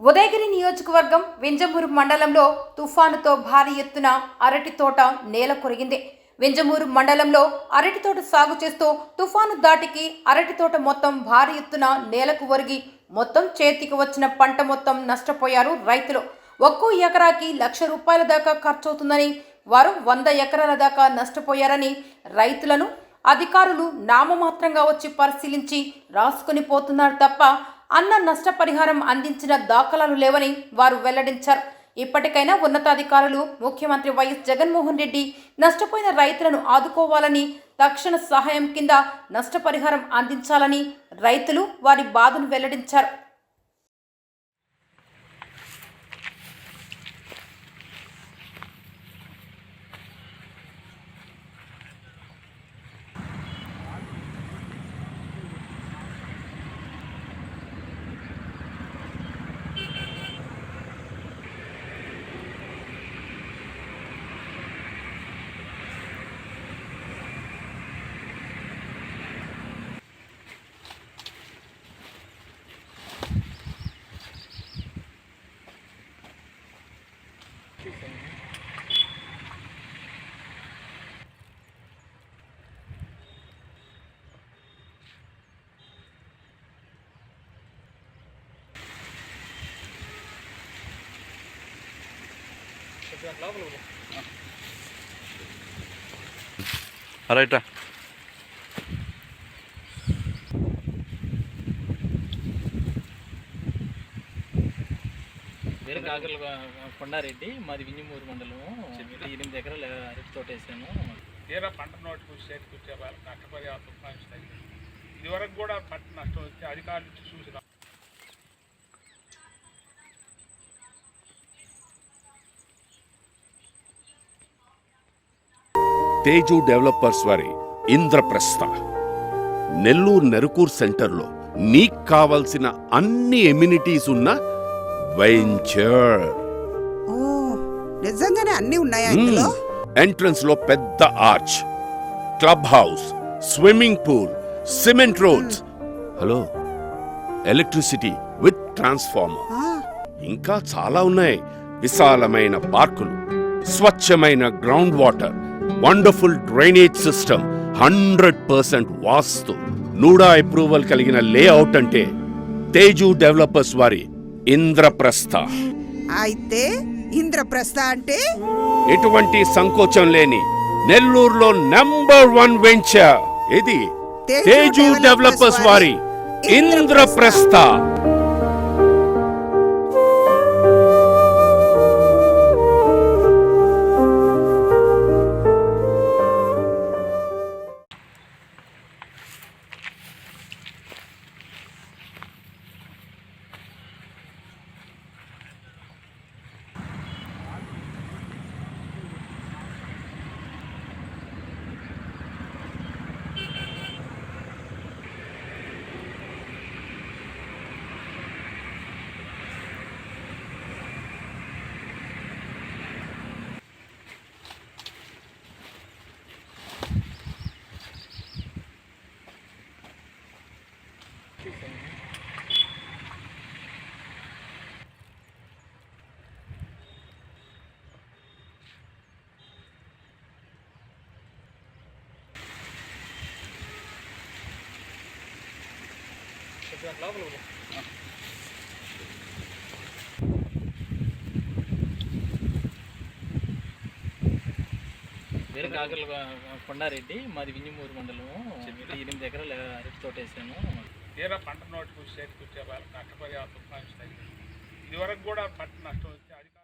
ఉదయగిరి నియోజకవర్గం వింజమూరు మండలంలో తుఫానుతో భారీ ఎత్తున అరటి తోట నేల కొరిగింది. వింజమూరు మండలంలో అరటి తోట సాగు చేస్తూ తుఫాను దాటికి అరటి తోట మొత్తం భారీ ఎత్తున నేలకు ఒరిగి మొత్తం చేతికి వచ్చిన పంట మొత్తం నష్టపోయారు రైతులు. ఒక్కో ఎకరాకి లక్ష రూపాయల దాకా ఖర్చవుతుందని వారు వంద ఎకరాల దాకా నష్టపోయారని రైతులను అధికారులు నామమాత్రంగా వచ్చి పరిశీలించి రాసుకుని పోతున్నారు తప్ప అన్న నష్టపరిహారం అందించిన దాఖలాలు లేవని వారు వెల్లడించారు. ఇప్పటికైనా ఉన్నతాధికారులు ముఖ్యమంత్రి వైఎస్ జగన్మోహన్ రెడ్డి నష్టపోయిన రైతులను ఆదుకోవాలని తక్షణ సహాయం కింద నష్టపరిహారం అందించాలని రైతులు వారి బాధను వెల్లడించారు. రైటా వేరే కాకరలు కొండారెడ్డి మాది వింజమూరు మండలము. ఎనిమిది ఎకరాలు అరటి తోట వేసాను. తీరా పంట నోటుకు చేతికి వచ్చే వాళ్ళకి నష్టపరిహారం ఇదివరకు కూడా పంట నష్టం వచ్చి అధికారులు వచ్చి తేజు డెవలపర్స్ వారి ఇంద్రప్రస్థ. నెల్లూరు నెరుకూర్ సెంటర్లో నీకు కావలసిన అన్ని ఎమ్యూనిటీస్ ఉన్న వెంచర్. ఓ నిజంగానే అన్నీ ఉన్నాయా ఇందులో? ఎంట్రన్స్లో పెద్ద arch club house swimming pool cement roads. Hello electricity with transformer. ఇంకా చాలా ఉన్నాయి. విశాలమైన పార్కులు స్వచ్ఛమైన ground water wonderful drainage system hundred percent vastu. NUDA approval కలిగిన లేఅవుట్ అంటే తేజు డెవలపర్స్ వారి ఇంద్రప్రస్థ. అయితే ఇంద్రప్రస్థ అంటే? ఎటువంటి సంకోచం లేని నెల్లూరులో నంబర్ వన్ వెంచర్. ఇది తేజు డెవలపర్స్ వారి ఇంద్రప్రస్థ. వేరే కాకరలు కొండారెడ్డి మాది వింజమూరు మండలము. ఎనిమిది ఎకరాలు అరటి తోట వేసాను. తీరా పంట నోటుకు చేతికి వచ్చే వాళ్ళకి నష్టపరిహారం ఇదివరకు కూడా పంట నష్టం వచ్చి అధికారులు